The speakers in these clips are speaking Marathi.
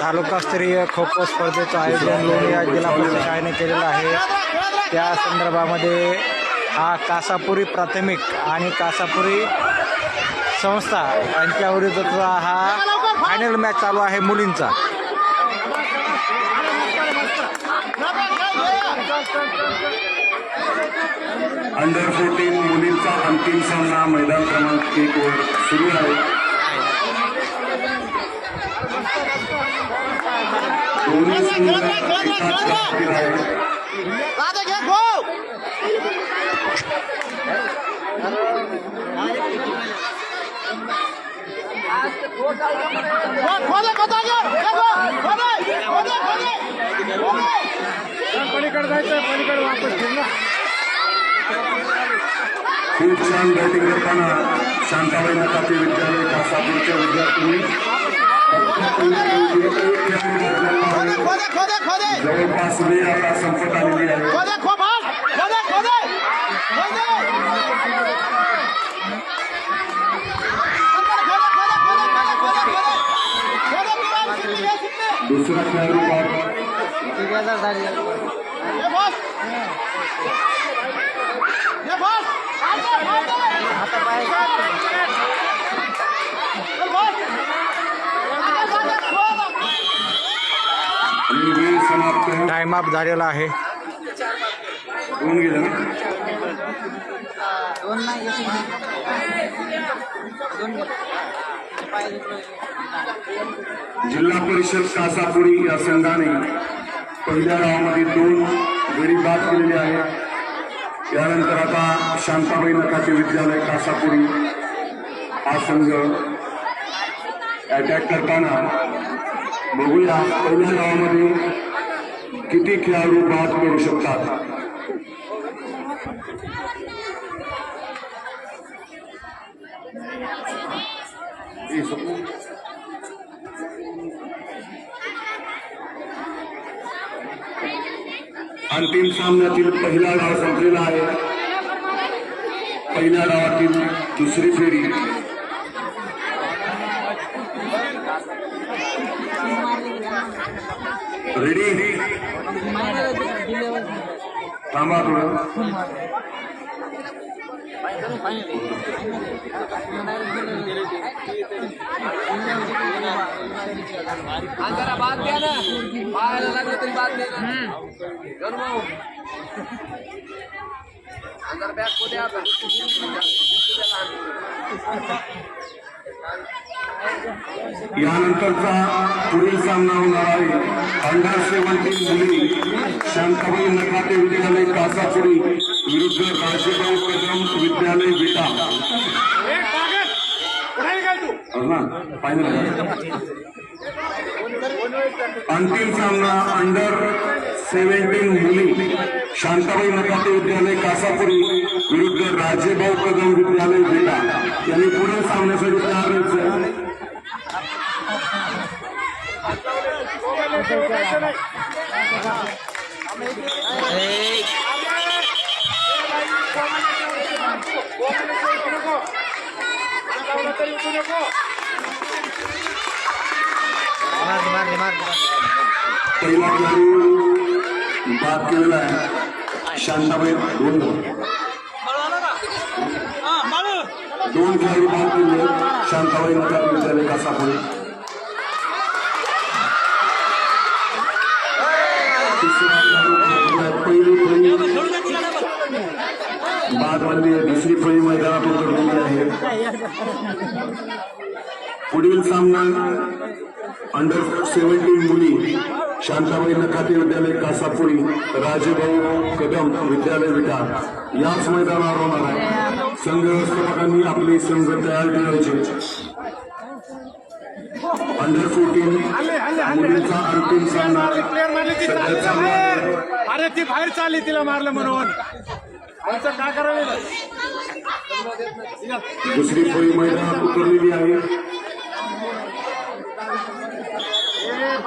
तालुकास्तरीय खो खो स्पर्धेचं आयोजन लोणी जिल्हा परिषद शाळेने केलेलं आहे. त्या संदर्भामध्ये हा कासापुरी प्राथमिक आणि कासापुरी संस्था यांच्याविरुद्धचा हा फायनल मॅच चालू आहे मुलींचा. अंडर फोर्टीन मुलींचा अंतिम सामना मैदान क्रमांक एक वर सुरू आहे. दोन्ही संघ एकाच गटातील आहेत. पलीकडे जायचं पलीकडे वापस फिरणं खूप छान बॅटिंग करताना शांताबाई नकाते विद्यालय कासापूरच्या विद्यार्थ्यांनी जवळपास वेळ आता संपत आलेली आहे दुसरा खेळाडू बाद आणि वेळ समाप्त टाइम अप ना जिल्हा परिषद कासापुरी या संघाने पहिल्या डावामध्ये दोन गडी बाद केलेले आहेत आता शांताबाई नकाते विद्यालय कासापुरी। हा संघ अटॅक करताना बघूया पहिल्या डावामध्ये किती खेळाडू बाद करू शकतात. अंतिम सामन्यातील पहिला डाव संपलेला आहे पहिल्या डावातील दुसरी फेरी रेडी थांबा थोडं जरा बाद द्या ना। पाहायला लागलं तरी बाद द्या ना गरमाऊ जरा बॅग को द्या आता यानंतरचा पुढील सामना होणार आहे. अंडर सेव्हन्टीन मुली शांताबाई नकाते विद्यालय कासापुरी विरुद्ध राजेभाऊ कदम विद्यालय विटा. अंतिम सामना अंडर सेव्हन्टीन मुली. शांताबाई नकाते विद्यालय कासापुरी विरुद्ध राजेभाऊ कदम विद्यालय विटा यांनी पुढील सामन्यासाठी तयार पहिला खेळाडू बाद केलेला आहे. शांताबाई दोन दोन खेळाडू भाग केले. शांताबाई नगर विद्यालय कासापुरी तिसरा पहिली फळी बाद बनली दुसरी फळी मैदानात उतरलेली आहे. पुढील सामना अंडर सेव्हन्टीन मुली. शांताबाई नकाते विद्यालय कासापुरी राजेभाऊ कदम विद्यालय विटा. याच मैदानावर होणार आहे. संघ व्यवस्थापकांनी आपले संघ तयार ठेवायचे. अंडर फोर्टीन मुलींचा अंतिम सामना. अरे ती बाहेर चालली तिला मारलं म्हणून. आमचं काय करावे? दुसरी फळी मैदानात उतरलेली आहे.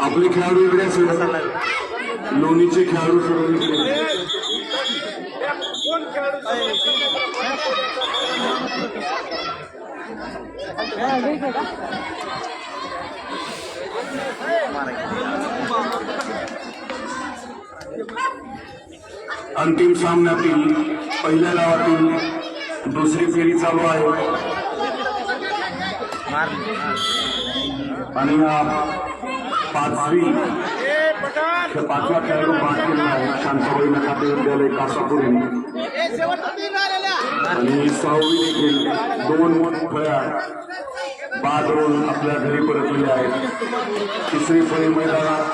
आपले खेळाडू इकडे असेल लोणीचे खेळाडू सोडून अंतिम सामन्यातील पहिल्या गावातील दुसरी फेरी चालू आहे. आणि हा पाचवी पाचव्या खेळाडू बाद केला आहे. शांताबाई नकाते विद्यालय कासापुरी आणि सहावी देखील दोन फळ्या बाद होऊन आपल्या घरी परतलेले आहेत. तिसरी फळी मैदानात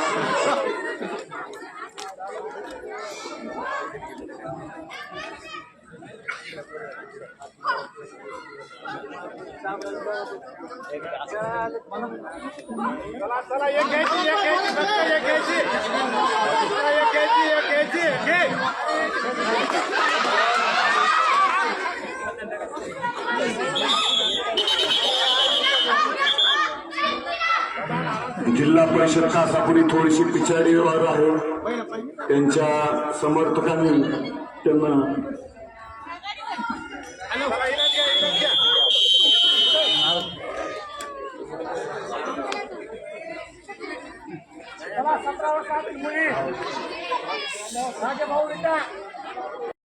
चला परिषद कासापुरी थोडीशी पिछाडीवर आहे. त्यांच्या समर्थकांनी त्यांना 兄弟，来来来，大家抱一个。